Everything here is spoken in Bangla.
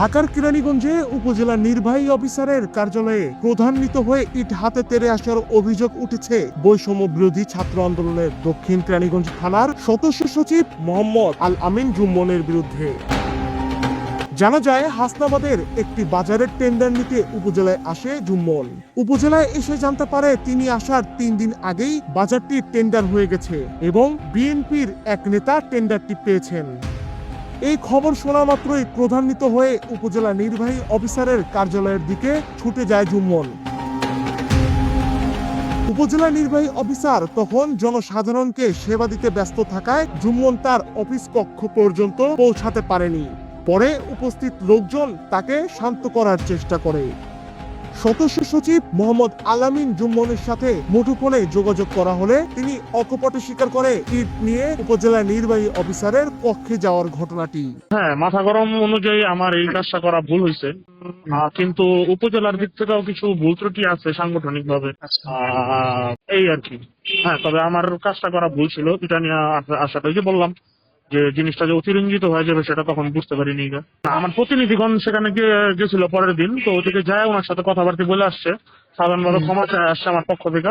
ঢাকার কেরানীগঞ্জে উপজেলা নির্বাহী অফিসারের কার্যালয়ে প্রধান্বিত হয়ে ইট হাতে তেরে আসার অভিযোগ উঠেছে বৈষম্য বিরোধী ছাত্র আন্দোলনের দক্ষিণ কেরানীগঞ্জ থানার সদস্য সচিব মোহাম্মদ আল আমিন জুম্মনের বিরুদ্ধে। জানা যায়, হাসনাবাদের একটি বাজারের টেন্ডার নিতে উপজেলায় আসে জুম্মন। উপজেলায় এসে জানতে পারে, তিনি আসার তিন দিন আগেই বাজারটি টেন্ডার হয়ে গেছে এবং বিএনপির এক নেতা টেন্ডারটি পেয়েছেন। এই খবর শোনা মাত্রই ক্রোধান্বিত হয়ে উপজেলা নির্বাহী অফিসারের কার্যালয়ের দিকে ছুটে যায় জুম্মন উপজেলা নির্বাহী অফিসার তখন জনসাধারণকে সেবা দিতে ব্যস্ত থাকায় জুম্মন তার অফিস কক্ষ পর্যন্ত পৌঁছাতে পারেনি। পরে উপস্থিত লোকজন তাকে শান্ত করার চেষ্টা করে। সদস্য সচিব মোহাম্মদ আলামিন জুম্মনের সাথে মুঠোফোনে যোগাযোগ করা হলে তিনি অকপটে স্বীকার করে ইট নিয়ে উপজেলা নির্বাহী অফিসারের পক্ষে যাওয়ার ঘটনাটি। হ্যাঁ মাথা গরম অনুযায়ী আমার এই কাজটা করা ভুল হয়েছে। কিন্তু উপজেলার দিক থেকেও কিছু ভুল ত্রুটি আছে সাংগঠনিক ভাবে এই আর কি। হ্যাঁ তবে আমার কাজটা করা ভুল ছিল এটা নিয়ে আস- আশাটা যে বললাম। যে জিনিসটা যে অতিরঞ্জিত হয়ে যাবে সেটা তখন বুঝতে পারিনি। আমার প্রতিনিধিগণ সেখানে গিয়ে গেছিল পরের দিন তো ওদিকে যায় ওনার সাথে কথাবার্তা বলে আসছে। সাধারণভাবে ক্ষমা চায় আসছে আমার পক্ষ থেকে।